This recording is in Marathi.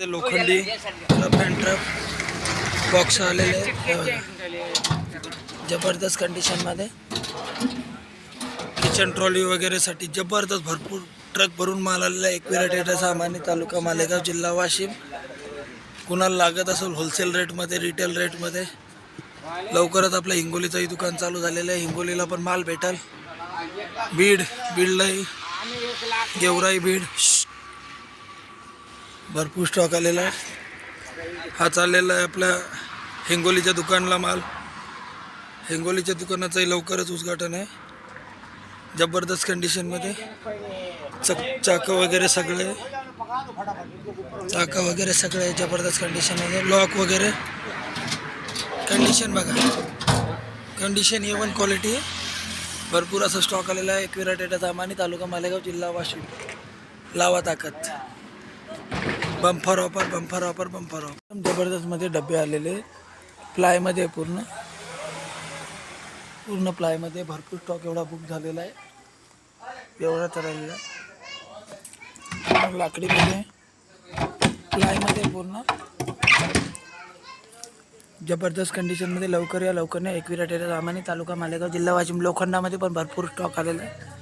ते लोखंडी रफ बॉक्स आलेले आहेत. जबरदस्त कंडिशनमध्ये किचन ट्रॉली वगैरेसाठी जबरदस्त भरपूर ट्रक भरून माल आलेला आहे. एकविरा टेटा सामान्य तालुका मालेगाव जिल्हा वाशिम. कुणाला लागत असेल होलसेल रेटमध्ये रिटेल रेटमध्ये लवकरच आपलं हिंगोलीचंही दुकान चालू झालेलं आहे. हिंगोलीला पण माल भेटल. बीड बीडलाही गेवराई बीड भरपूर स्टॉक आलेला आहे. हा चाललेला आहे आपल्या हिंगोलीच्या दुकानला माल. हिंगोलीच्या दुकानाचंही लवकरच उद्घाटन आहे. जबरदस्त कंडिशनमध्ये चक चाकं वगैरे सगळे. चाकं वगैरे सगळे जबरदस्त कंडिशनमध्ये लॉक वगैरे. कंडिशन बघा. कंडिशन एवन क्वालिटी भरपूर असा स्टॉक आलेला आहे. एकविरा टेटा सामानी तालुका मालेगाव जिल्हा वाशिम. लावा ताकद. Bumper offer bumper offer bumper offer जबरदस्तमध्ये डबे आलेले. प्लायमध्ये पूर्ण. पूर्ण प्लायमध्ये भरपूर स्टॉक एवढा बुक झालेला आहे. एवढा तर आलेला आहे. लाकडीमध्ये प्लायमध्ये पूर्ण. जबरदस्त कंडिशनमध्ये लवकर या लवकर नाही एकविरा टेरा रामानी तालुका मालेगाव जिल्हा वाशिम लोखंडामध्ये पण भरपूर स्टॉक आलेला आहे.